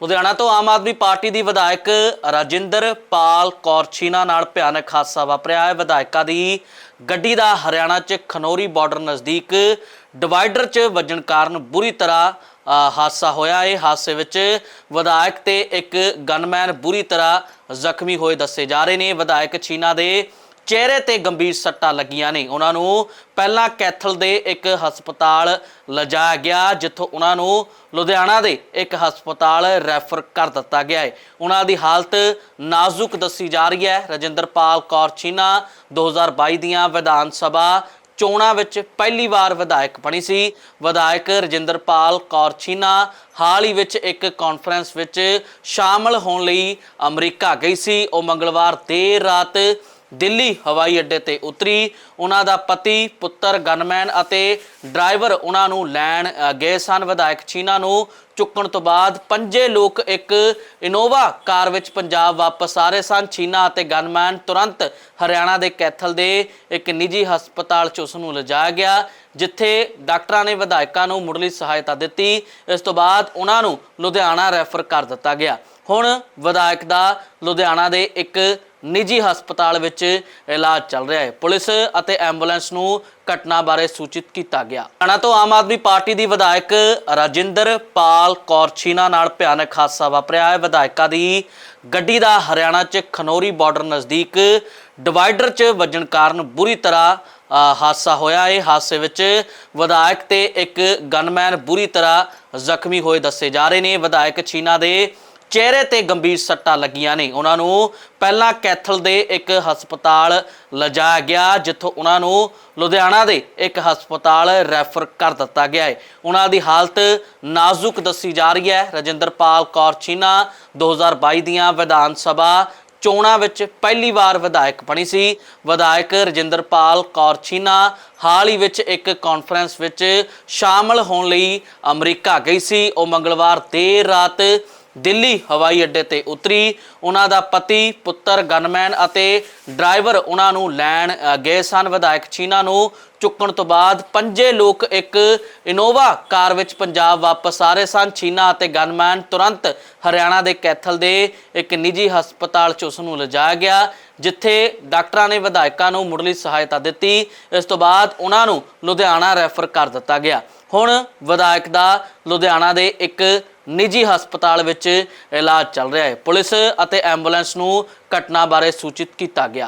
ਲੁਧਿਆਣਾ ਤੋਂ ਆਮ ਆਦਮੀ ਪਾਰਟੀ ਦੀ ਵਿਧਾਇਕ ਰਾਜਿੰਦਰ ਪਾਲ ਕੌਰ ਛੀਨਾ ਨਾਲ ਭਿਆਨਕ ਹਾਦਸਾ ਵਾਪਰਿਆ ਹੈ। ਵਿਧਾਇਕਾ ਦੀ ਗੱਡੀ ਦਾ ਹਰਿਆਣਾ 'ਚ ਖਨੌਰੀ ਬਾਰਡਰ ਨਜ਼ਦੀਕ ਡਿਵਾਈਡਰ 'ਚ ਵੱਜਣ ਕਾਰਨ ਬੁਰੀ ਤਰ੍ਹਾਂ ਹਾਦਸਾ ਹੋਇਆ। ਇਹ ਹਾਦਸੇ ਵਿੱਚ ਵਿਧਾਇਕ ਤੇ ਇੱਕ ਗਨਮੈਨ ਬੁਰੀ ਤਰ੍ਹਾਂ ਜ਼ਖਮੀ ਹੋਏ ਦੱਸੇ ਜਾ ਰਹੇ ਨੇ। ਵਿਧਾਇਕ ਛੀਨਾ ਦੇ ਚਿਹਰੇ ਤੇ ਗੰਭੀਰ ਸੱਟਾਂ ਲੱਗੀਆਂ ਨੇ। ਉਹਨਾਂ ਨੂੰ ਪਹਿਲਾਂ ਕੈਥਲ ਦੇ ਇੱਕ ਹਸਪਤਾਲ ਲਿਜਾਇਆ ਗਿਆ, ਜਿੱਥੋਂ ਉਹਨਾਂ ਨੂੰ ਲੁਧਿਆਣਾ ਦੇ ਇੱਕ ਹਸਪਤਾਲ ਰੈਫਰ ਕਰ ਦਿੱਤਾ ਗਿਆ ਹੈ। ਉਹਨਾਂ ਦੀ ਹਾਲਤ ਨਾਜ਼ੁਕ ਦੱਸੀ ਜਾ ਰਹੀ ਹੈ। ਰਜਿੰਦਰਪਾਲ ਕੌਰ ਛੀਨਾ 2022 ਦੀਆਂ ਵਿਧਾਨ ਸਭਾ ਚੋਣਾਂ ਵਿੱਚ ਪਹਿਲੀ ਵਾਰ ਵਿਧਾਇਕ ਬਣੀ ਸੀ। ਵਿਧਾਇਕ ਰਜਿੰਦਰਪਾਲ ਕੌਰ ਛੀਨਾ ਹਾਲ ਹੀ ਵਿੱਚ ਇੱਕ ਕਾਨਫਰੰਸ ਵਿੱਚ ਸ਼ਾਮਲ ਹੋਣ ਲਈ ਅਮਰੀਕਾ ਗਈ ਸੀ। ਉਹ ਮੰਗਲਵਾਰ ਦੇਰ ਰਾਤ ਦਿੱਲੀ ਹਵਾਈ ਅੱਡੇ ਤੇ ਉਤਰੀ। ਉਹਨਾਂ ਦਾ ਪਤੀ, ਪੁੱਤਰ, ਗਨਮੈਨ ਅਤੇ ਡਰਾਈਵਰ ਉਹਨਾਂ ਨੂੰ ਲੈਣ ਗਏ ਸਨ। ਵਿਧਾਇਕ ਛੀਨਾ ਨੂੰ ਚੁੱਕਣ ਤੋਂ ਬਾਅਦ ਪੰਜੇ ਲੋਕ ਇੱਕ ਇਨੋਵਾ ਕਾਰ ਵਿੱਚ ਪੰਜਾਬ ਵਾਪਸ ਆ ਰਹੇ ਸਨ। ਛੀਨਾ ਅਤੇ ਗਨਮੈਨ ਤੁਰੰਤ ਹਰਿਆਣਾ ਦੇ ਕੈਥਲ ਦੇ ਇੱਕ ਨਿੱਜੀ ਹਸਪਤਾਲ 'ਚ ਉਸ ਨੂੰ ਲਿਜਾਇਆ ਗਿਆ, ਜਿੱਥੇ ਡਾਕਟਰਾਂ ਨੇ ਵਿਧਾਇਕਾਂ ਨੂੰ ਮੁੱਢਲੀ ਸਹਾਇਤਾ ਦਿੱਤੀ। ਇਸ ਤੋਂ ਬਾਅਦ ਉਹਨਾਂ ਨੂੰ ਲੁਧਿਆਣਾ ਰੈਫਰ ਕਰ ਦਿੱਤਾ ਗਿਆ। ਹੁਣ ਵਿਧਾਇਕ ਦਾ ਲੁਧਿਆਣਾ ਦੇ ਇੱਕ ਨਿੱਜੀ ਹਸਪਤਾਲ ਵਿੱਚ ਇਲਾਜ ਚੱਲ ਰਿਹਾ ਹੈ। ਪੁਲਿਸ ਅਤੇ ਐਂਬੂਲੈਂਸ ਨੂੰ ਘਟਨਾ ਬਾਰੇ ਸੂਚਿਤ ਕੀਤਾ ਗਿਆ। ਹਰਿਆਣਾ ਤੋਂ ਆਮ ਆਦਮੀ ਪਾਰਟੀ ਦੀ ਵਿਧਾਇਕ ਰਾਜਿੰਦਰ ਪਾਲ ਕੌਰ ਛੀਨਾ ਨਾਲ ਭਿਆਨਕ ਹਾਦਸਾ ਵਾਪਰਿਆ ਹੈ। ਵਿਧਾਇਕਾ ਦੀ ਗੱਡੀ ਦਾ ਹਰਿਆਣਾ 'ਚ ਖਨੌਰੀ ਬਾਰਡਰ ਨਜ਼ਦੀਕ ਡਿਵਾਈਡਰ 'ਚ ਵੱਜਣ ਕਾਰਨ ਬੁਰੀ ਤਰ੍ਹਾਂ ਹਾਦਸਾ ਹੋਇਆ। ਇਹ ਹਾਦਸੇ ਵਿੱਚ ਵਿਧਾਇਕ ਤੇ ਇੱਕ ਗਨਮੈਨ ਬੁਰੀ ਤਰ੍ਹਾਂ ਜ਼ਖਮੀ ਹੋਏ ਦੱਸੇ ਜਾ ਰਹੇ ਨੇ। ਵਿਧਾਇਕ ਛੀਨਾ ਦੇ ਚਿਹਰੇ ਤੇ ਗੰਭੀਰ ਸੱਟਾਂ ਲੱਗੀਆਂ ਨੇ। ਉਹਨਾਂ ਨੂੰ ਪਹਿਲਾਂ ਕੈਥਲ ਦੇ ਇੱਕ ਹਸਪਤਾਲ ਲਿਜਾਇਆ ਗਿਆ, ਜਿੱਥੋਂ ਉਹਨਾਂ ਨੂੰ ਲੁਧਿਆਣਾ ਦੇ ਇੱਕ ਹਸਪਤਾਲ ਰੈਫਰ ਕਰ ਦਿੱਤਾ ਗਿਆ ਹੈ। ਉਹਨਾਂ ਦੀ ਹਾਲਤ ਨਾਜ਼ੁਕ ਦੱਸੀ ਜਾ ਰਹੀ ਹੈ। ਰਜਿੰਦਰਪਾਲ ਕੌਰ ਛੀਨਾ 2022 ਦੀਆਂ ਵਿਧਾਨ ਸਭਾ ਚੋਣਾਂ ਵਿੱਚ ਪਹਿਲੀ ਵਾਰ ਵਿਧਾਇਕ ਬਣੀ ਸੀ। ਵਿਧਾਇਕ ਰਜਿੰਦਰਪਾਲ ਕੌਰ ਛੀਨਾ ਹਾਲ ਹੀ ਵਿੱਚ ਇੱਕ ਕਾਨਫਰੰਸ ਵਿੱਚ ਸ਼ਾਮਲ ਹੋਣ ਲਈ ਅਮਰੀਕਾ ਗਈ ਸੀ। ਉਹ ਮੰਗਲਵਾਰ ਦੇਰ ਰਾਤ ਦਿੱਲੀ ਹਵਾਈ ਅੱਡੇ ਤੇ ਉਤਰੀ। ਉਹਨਾਂ ਦਾ ਪਤੀ, ਪੁੱਤਰ, ਗਨਮੈਨ ਅਤੇ ਡਰਾਈਵਰ ਉਹਨਾਂ ਨੂੰ ਲੈਣ ਗਏ ਸਨ। ਵਿਧਾਇਕ ਛੀਨਾ ਨੂੰ ਚੁੱਕਣ ਤੋਂ ਬਾਅਦ ਪੰਜੇ ਲੋਕ ਇੱਕ ਇਨੋਵਾ ਕਾਰ ਵਿੱਚ ਪੰਜਾਬ ਵਾਪਸ ਆ ਰਹੇ ਸਨ। ਛੀਨਾ ਅਤੇ ਗਨਮੈਨ ਤੁਰੰਤ ਹਰਿਆਣਾ ਦੇ ਕੈਥਲ ਦੇ ਇੱਕ ਨਿੱਜੀ ਹਸਪਤਾਲ 'ਚ ਉਸ ਨੂੰ ਲਿਜਾਇਆ ਗਿਆ, ਜਿੱਥੇ ਡਾਕਟਰਾਂ ਨੇ ਵਿਧਾਇਕਾਂ ਨੂੰ ਮੁੱਢਲੀ ਸਹਾਇਤਾ ਦਿੱਤੀ। ਇਸ ਤੋਂ ਬਾਅਦ ਉਹਨਾਂ ਨੂੰ ਲੁਧਿਆਣਾ ਰੈਫਰ ਕਰ ਦਿੱਤਾ ਗਿਆ। ਹੁਣ ਵਿਧਾਇਕ ਦਾ ਲੁਧਿਆਣਾ ਦੇ ਇੱਕ ਨਿੱਜੀ ਹਸਪਤਾਲ ਵਿੱਚ ਇਲਾਜ ਚੱਲ ਰਿਹਾ ਹੈ। ਪੁਲਿਸ ਅਤੇ ਐਂਬੂਲੈਂਸ ਨੂੰ ਘਟਨਾ ਬਾਰੇ ਸੂਚਿਤ ਕੀਤਾ ਗਿਆ।